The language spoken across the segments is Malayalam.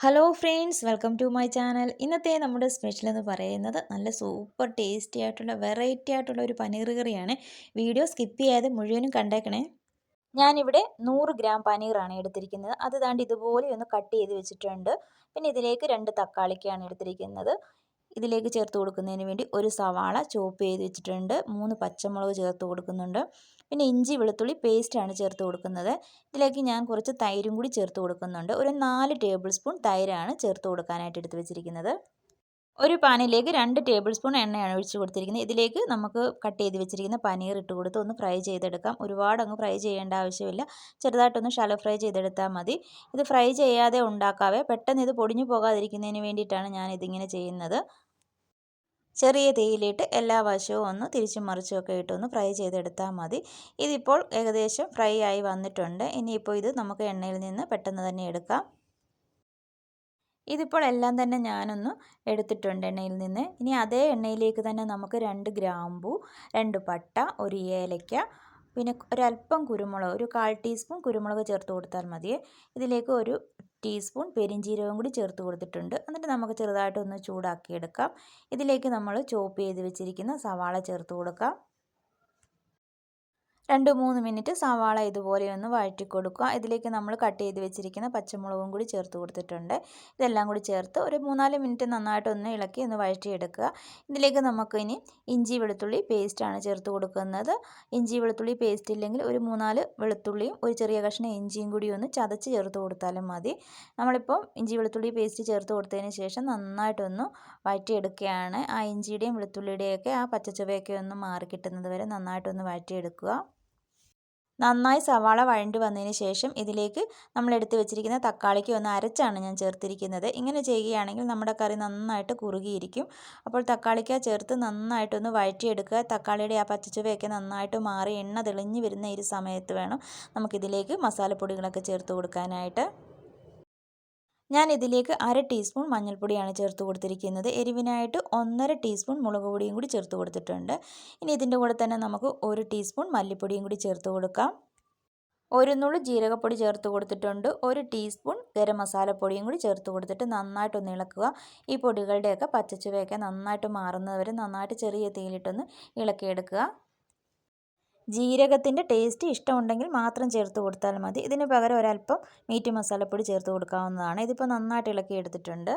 Hello friends welcome to my channel ഇന്നത്തെ നമ്മുടെ സ്പെഷ്യൽ എന്ന് പറയുന്നത് നല്ല സൂപ്പർ ടേസ്റ്റി ആയിട്ടുള്ള വെറൈറ്റി ആയിട്ടുള്ള ഒരു പനീർ കറിയാണ്. വീഡിയോ സ്കിപ്പ് ചെയ്യാതെ മുഴുവനും കണ്ടേക്കണേ. ഞാനിവിടെ നൂറ് ഗ്രാം പനീറാണ് എടുത്തിരിക്കുന്നത്. അത് താണ്ട് ഇതുപോലെ ഒന്ന് കട്ട് ചെയ്ത് വെച്ചിട്ടുണ്ട്. പിന്നെ ഇതിലേക്ക് രണ്ട് തക്കാളിക്കാണ് എടുത്തിരിക്കുന്നത്. ഇതിലേക്ക് ചേർത്ത് കൊടുക്കുന്നതിന് വേണ്ടി ഒരു സവാള ചോപ്പ് ചെയ്ത് വെച്ചിട്ടുണ്ട്. മൂന്ന് പച്ചമുളക് ചേർത്ത് കൊടുക്കുന്നുണ്ട്. പിന്നെ ഇഞ്ചി വെളുത്തുള്ളി പേസ്റ്റാണ് ചേർത്ത് കൊടുക്കുന്നത്. ഇതിലേക്ക് ഞാൻ കുറച്ച് തൈരും കൂടി ചേർത്ത് കൊടുക്കുന്നുണ്ട്. ഒരു നാല് ടേബിൾ സ്പൂൺ തൈരാണ് ചേർത്ത് കൊടുക്കാനായിട്ട് എടുത്ത് വെച്ചിരിക്കുന്നത്. ഒരു പാനിലേക്ക് രണ്ട് ടേബിൾ സ്പൂൺ എണ്ണയാണ് ഒഴിച്ച് കൊടുത്തിരിക്കുന്നത്. ഇതിലേക്ക് നമുക്ക് കട്ട് ചെയ്ത് വെച്ചിരിക്കുന്ന പനീർ ഇട്ട് കൊടുത്ത് ഒന്ന് ഫ്രൈ ചെയ്തെടുക്കാം. ഒരുപാട് അങ്ങ് ഫ്രൈ ചെയ്യേണ്ട ആവശ്യമില്ല. ചെറുതായിട്ടൊന്ന് ഷാലോ ഫ്രൈ ചെയ്തെടുത്താൽ മതി. ഇത് ഫ്രൈ ചെയ്യാതെ ഉണ്ടാക്കാവേ പെട്ടെന്ന് ഇത് പൊടിഞ്ഞു പോകാതിരിക്കുന്നതിന് വേണ്ടിയിട്ടാണ് ഞാൻ ഇതിങ്ങനെ ചെയ്യുന്നത്. ചെറിയ തീയിലിട്ട് എല്ലാ വശവും ഒന്ന് തിരിച്ചും മറിച്ചും ഒക്കെ ഇട്ടൊന്ന് ഫ്രൈ ചെയ്തെടുത്താൽ മതി. ഇതിപ്പോൾ ഏകദേശം ഫ്രൈ ആയി വന്നിട്ടുണ്ട്. ഇനിയിപ്പോൾ ഇത് നമുക്ക് എണ്ണയിൽ നിന്ന് പെട്ടെന്ന് തന്നെ എടുക്കാം. ഇതിപ്പോൾ എല്ലാം തന്നെ ഞാനൊന്ന് എടുത്തിട്ടുണ്ട് എണ്ണയിൽ നിന്ന്. ഇനി അതേ എണ്ണയിലേക്ക് തന്നെ നമുക്ക് രണ്ട് ഗ്രാമ്പു രണ്ട് പട്ട ഒരു ഏലയ്ക്ക പിന്നെ ഒരല്പം കുരുമുളക് ഒരു കാൽ ടീസ്പൂൺ കുരുമുളക് ചേർത്ത് കൊടുത്താൽ മതിയേ ഇതിലേക്ക് ഒരു ടീസ്പൂൺ പെരിഞ്ചീരകം കൂടി ചേർത്ത് കൊടുത്തിട്ടുണ്ട്. എന്നിട്ട് നമുക്ക് ചെറുതായിട്ടൊന്ന് ചൂടാക്കിയെടുക്കാം. ഇതിലേക്ക് നമ്മൾ ചോപ്പ് ചെയ്ത് വെച്ചിരിക്കുന്ന സവാള ചേർത്ത് കൊടുക്കാം. രണ്ട് മൂന്ന് മിനിറ്റ് സവാള ഇതുപോലെ ഒന്ന് വഴറ്റി കൊടുക്കുക ഇതിലേക്ക് നമ്മൾ കട്ട് ചെയ്ത് വെച്ചിരിക്കുന്ന പച്ചമുളകും കൂടി ചേർത്ത് കൊടുത്തിട്ടുണ്ട്. ഇതെല്ലാം കൂടി ചേർത്ത് ഒരു മൂന്നാൽ മിനിറ്റ് നന്നായിട്ടൊന്ന് ഇളക്കി ഒന്ന് വഴറ്റിയെടുക്കുക. ഇതിലേക്ക് നമുക്ക് ഇനി ഇഞ്ചി വെളുത്തുള്ളി പേസ്റ്റാണ് ചേർത്ത് കൊടുക്കുന്നത്. ഇഞ്ചി വെളുത്തുള്ളി പേസ്റ്റ് ഇല്ലെങ്കിൽ ഒരു മൂന്നാൽ വെളുത്തുള്ളിയും ഒരു ചെറിയ കഷ്ണം ഇഞ്ചിയും കൂടി ഒന്ന് ചതച്ച് ചേർത്ത് കൊടുത്താലും മതി. നമ്മളിപ്പം ഇഞ്ചി വെളുത്തുള്ളി പേസ്റ്റ് ചേർത്ത് കൊടുത്തതിന് ശേഷം നന്നായിട്ടൊന്ന് വഴറ്റിയെടുക്കുകയാണ്. ആ ഇഞ്ചിയുടെയും വെളുത്തുള്ളിയുടെയൊക്കെ ആ പച്ചച്ചുവയൊക്കെ ഒന്ന് മാറി കിട്ടുന്നത് വരെ നന്നായിട്ടൊന്ന് വഴറ്റിയെടുക്കുക. നന്നായി സവാള വഴണ്ടി വന്നതിന് ശേഷം ഇതിലേക്ക് നമ്മൾ എടുത്ത് വെച്ചിരിക്കുന്ന തക്കാളിക്ക് ഒന്ന് അരച്ചാണ് ഞാൻ ചേർത്തിരിക്കുന്നത്. ഇങ്ങനെ ചെയ്യുകയാണെങ്കിൽ നമ്മുടെ കറി നന്നായിട്ട് കുറുകിയിരിക്കും. അപ്പോൾ തക്കാളിക്ക ചേർത്ത് നന്നായിട്ടൊന്ന് വഴറ്റിയെടുക്കുക. തക്കാളിയുടെ ആ പച്ചച്ചുവയൊക്കെ നന്നായിട്ട് മാറി എണ്ണ തെളിഞ്ഞു വരുന്ന ഈ സമയത്ത് വേണം നമുക്കിതിലേക്ക് മസാലപ്പൊടികളൊക്കെ ചേർത്ത് കൊടുക്കാനായിട്ട്. ഞാൻ ഇതിലേക്ക് അര ടീസ്പൂൺ മഞ്ഞൾപ്പൊടിയാണ് ചേർത്ത് കൊടുത്തിരിക്കുന്നത്. എരിവിനായിട്ട് ഒന്നര ടീസ്പൂൺ മുളക് പൊടിയും കൂടി ചേർത്ത് കൊടുത്തിട്ടുണ്ട്. ഇനി ഇതിന്റെ കൂടെ തന്നെ നമുക്ക് ഒരു ടീസ്പൂൺ മല്ലിപ്പൊടിയും കൂടി ചേർത്ത് കൊടുക്കാം. ഒരു നുള്ളു ജീരകപ്പൊടി ചേർത്ത് കൊടുത്തിട്ടുണ്ട്. ഒരു ടീസ്പൂൺ ഗരം മസാലപ്പൊടിയും കൂടി ചേർത്ത് കൊടുത്തിട്ട് നന്നായിട്ടൊന്ന് ഇളക്കുക. ഈ പൊടികളുടെയൊക്കെ പച്ചച്ചുവയൊക്കെ നന്നായിട്ട് മാറുന്നവരെ നന്നായിട്ട് ചെറിയ തീയിലിട്ടൊന്ന് ഇളക്കിയെടുക്കുക. ജീരകത്തിന്റെ ടേസ്റ്റ് ഇഷ്ടമുണ്ടെങ്കിൽ മാത്രം ചേർത്ത് കൊടുത്താൽ മതി. ഇതിന് പകരം ഒരല്പം മീറ്റ് മസാലപ്പൊടി ചേർത്ത് കൊടുക്കാവുന്നതാണ്. ഇതിപ്പോൾ നന്നായിട്ട് ഇളക്കി എടുത്തിട്ടുണ്ട്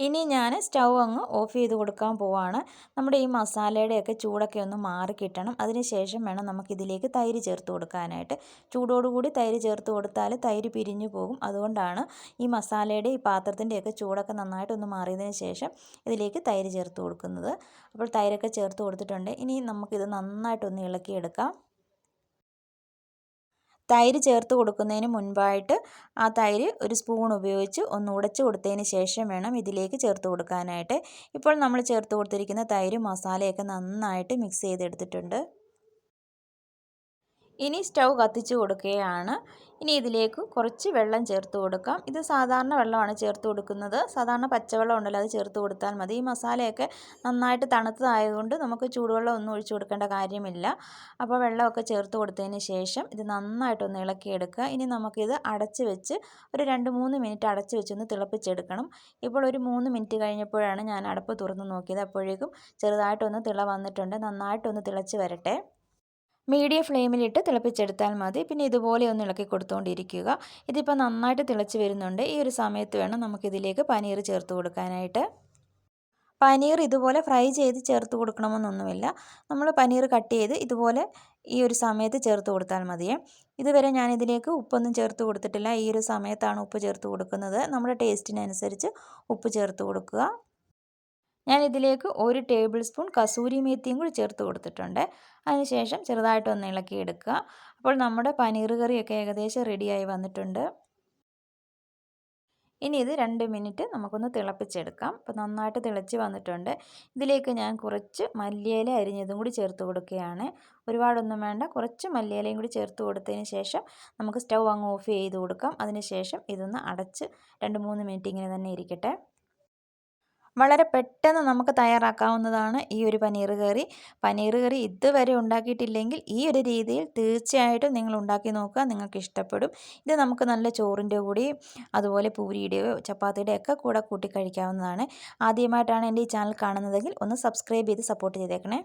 ഇനി ഞാൻ സ്റ്റൗ അങ്ങ് ഓഫ് ചെയ്ത് കൊടുക്കാൻ പോവാണ്. നമ്മുടെ ഈ മസാലയുടെയൊക്കെ ചൂടൊക്കെ ഒന്ന് മാറി കിട്ടണം. അതിന് ശേഷം വേണം നമുക്കിതിലേക്ക് തൈര് ചേർത്ത് കൊടുക്കാനായിട്ട്. ചൂടോടുകൂടി തൈര് ചേർത്ത് കൊടുത്താൽ തൈര് പിരിഞ്ഞു പോകും. അതുകൊണ്ടാണ് ഈ മസാലയുടെ ഈ പാത്രത്തിന്റെയൊക്കെ ചൂടൊക്കെ നന്നായിട്ടൊന്ന് മാറിയതിന് ശേഷം ഇതിലേക്ക് തൈര് ചേർത്ത് കൊടുക്കുന്നത്. അപ്പോൾ തൈരൊക്കെ ചേർത്ത് കൊടുത്തിട്ടുണ്ട്. ഇനി നമുക്കിത് നന്നായിട്ടൊന്ന് ഇളക്കിയെടുക്കാം. തൈര് ചേർത്ത് കൊടുക്കുന്നതിന് മുൻപായിട്ട് ആ തൈര് ഒരു സ്പൂൺ ഉപയോഗിച്ച് ഒന്ന് ഉടച്ച് കൊടുത്തതിന് ശേഷം വേണം ഇതിലേക്ക് ചേർത്ത് കൊടുക്കാനായിട്ട്. ഇപ്പോൾ നമ്മൾ ചേർത്ത് കൊടുത്തിരിക്കുന്ന തൈര് മസാലയൊക്കെ നന്നായിട്ട് മിക്സ് ചെയ്തെടുത്തിട്ടുണ്ട്. ഇനി സ്റ്റൗ കത്തിച്ച് കൊടുക്കുകയാണ്. ഇനി ഇതിലേക്ക് കുറച്ച് വെള്ളം ചേർത്ത് കൊടുക്കാം. ഇത് സാധാരണ വെള്ളമാണ് ചേർത്ത് കൊടുക്കുന്നത്. സാധാരണ പച്ചവെള്ളം ഉണ്ടല്ലോ അത് ചേർത്ത് കൊടുത്താൽ മതി. ഈ മസാലയൊക്കെ നന്നായിട്ട് തണുത്തതായതുകൊണ്ട് നമുക്ക് ചൂടുവെള്ളം ഒന്നും ഒഴിച്ചു കൊടുക്കേണ്ട കാര്യമില്ല. അപ്പോൾ വെള്ളമൊക്കെ ചേർത്ത് കൊടുത്തതിന് ശേഷം ഇത് നന്നായിട്ടൊന്ന് ഇളക്കിയെടുക്കുക. ഇനി നമുക്കിത് അടച്ച് വെച്ച് ഒരു രണ്ട് മൂന്ന് മിനിറ്റ് അടച്ച് വെച്ചൊന്ന് തിളപ്പിച്ചെടുക്കണം. ഇപ്പോൾ ഒരു മൂന്ന് മിനിറ്റ് കഴിഞ്ഞപ്പോഴാണ് ഞാൻ അടപ്പ് തുറന്ന് നോക്കിയത്. അപ്പോഴേക്കും ചെറുതായിട്ടൊന്ന് തിള വന്നിട്ടുണ്ട്. നന്നായിട്ടൊന്ന് തിളച്ച് വരട്ടെ. മീഡിയം ഫ്ലെയിമിലിട്ട് തിളപ്പിച്ചെടുത്താൽ മതി. പിന്നെ ഇതുപോലെ ഒന്ന് ഇളക്കി കൊടുത്തുകൊണ്ടിരിക്കുക ഇതിപ്പോൾ നന്നായിട്ട് തിളച്ച് വരുന്നുണ്ട്. ഈ ഒരു സമയത്ത് വേണം നമുക്കിതിലേക്ക് പനീർ ചേർത്ത് കൊടുക്കാനായിട്ട്. പനീർ ഇതുപോലെ ഫ്രൈ ചെയ്ത് ചേർത്ത് കൊടുക്കണമെന്നൊന്നുമില്ല. നമ്മൾ പനീർ കട്ട് ചെയ്ത് ഇതുപോലെ ഈ ഒരു സമയത്ത് ചേർത്ത് കൊടുത്താൽ മതിയേ ഇതുവരെ ഞാൻ ഇതിലേക്ക് ഉപ്പൊന്നും ചേർത്ത് കൊടുത്തിട്ടില്ല. ഈ ഒരു സമയത്താണ് ഉപ്പ് ചേർത്ത് കൊടുക്കുന്നത്. നമ്മുടെ ടേസ്റ്റിനനുസരിച്ച് ഉപ്പ് ചേർത്ത് കൊടുക്കുക. ഞാൻ ഇതിലേക്ക് ഒരു ടേബിൾ സ്പൂൺ കസൂരി മേത്തിയും കൂടി ചേർത്ത് കൊടുത്തിട്ടുണ്ട്. അതിനുശേഷം ചെറുതായിട്ടൊന്ന് ഇളക്കിയെടുക്കുക. അപ്പോൾ നമ്മുടെ പനീർ കറിയൊക്കെ ഏകദേശം റെഡിയായി വന്നിട്ടുണ്ട്. ഇനി ഇത് രണ്ട് മിനിറ്റ് നമുക്കൊന്ന് തിളപ്പിച്ചെടുക്കാം. അപ്പോൾ നന്നായിട്ട് തിളച്ച് വന്നിട്ടുണ്ട്. ഇതിലേക്ക് ഞാൻ കുറച്ച് മല്ലിയില അരിഞ്ഞതും കൂടി ചേർത്ത് കൊടുക്കുകയാണ്. ഒരുപാടൊന്നും വേണ്ട. കുറച്ച് മല്ലിയിലയും കൂടി ചേർത്ത് കൊടുത്തതിന് ശേഷം നമുക്ക് സ്റ്റൗ അങ്ങ് ഓഫ് ചെയ്ത് കൊടുക്കാം. അതിനുശേഷം ഇതൊന്ന് അടച്ച് രണ്ട് മൂന്ന് മിനിറ്റ് ഇങ്ങനെ തന്നെ ഇരിക്കട്ടെ. വളരെ പെട്ടെന്ന് നമുക്ക് തയ്യാറാക്കാവുന്നതാണ് ഈ ഒരു പനീർ കറി. പനീർ കറി ഇതുവരെ ഉണ്ടാക്കിയിട്ടില്ലെങ്കിൽ ഈ ഒരു രീതിയിൽ തീർച്ചയായിട്ടും നിങ്ങൾ ഉണ്ടാക്കി നോക്കുക. നിങ്ങൾക്ക് ഇഷ്ടപ്പെടും. ഇത് നമുക്ക് നല്ല ചോറിന്റെ കൂടെയും അതുപോലെ പൂരിയുടെയോ ചപ്പാത്തിയുടെയോ ഒക്കെ കൂടെ കൂട്ടി കഴിക്കാവുന്നതാണ്. ആദ്യമായിട്ടാണ് എന്റെ ഈ ചാനൽ കാണുന്നതെങ്കിൽ ഒന്ന് സബ്സ്ക്രൈബ് ചെയ്ത് സപ്പോർട്ട് ചെയ്തേക്കണേ.